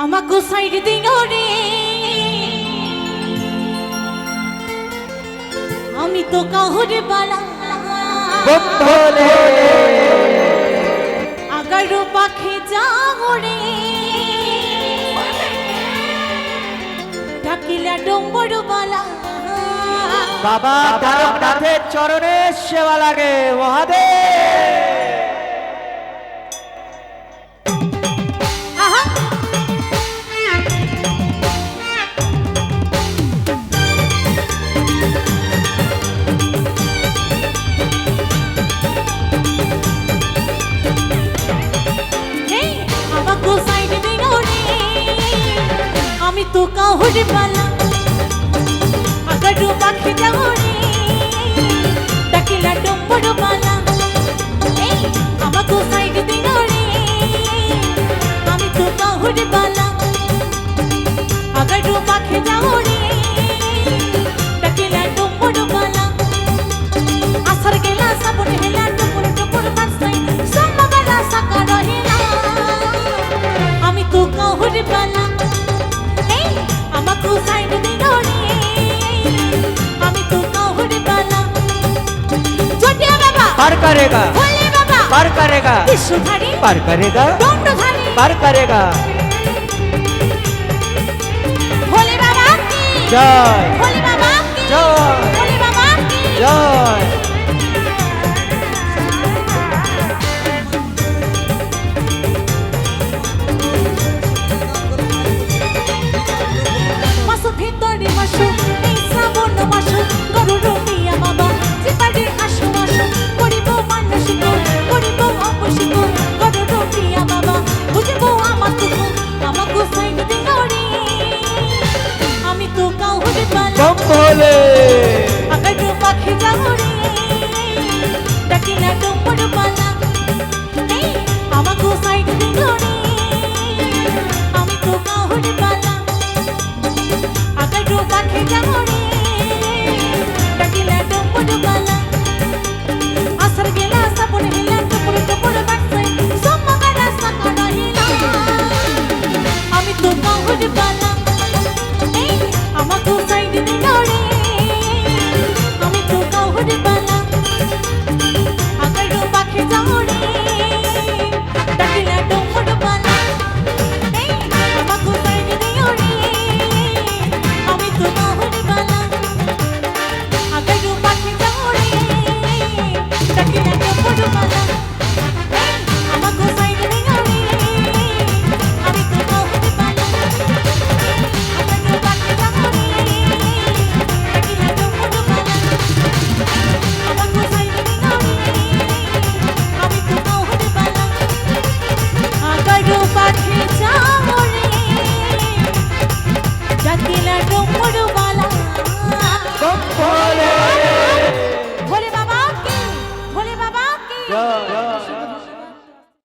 আমাকে সাইড দিন রে। আমি তো কাহরে বালা। আগারো পাখি যাওরে ডাকিলা ডম্বর বালা। বাবা তারকনাথের চরণে সেবা লাগে মহাদেব। তো কাহরে বালা আমাকে সাইড দিন রে আমি তো কাহুর বালা। জটিয়া বাবা। পার করেগা। ভোলে বাবা। পার করেগা। বিশ্বধারী পার করেগা। দণ্ডধারী পার டுப்பு டுப்பான் Thank you.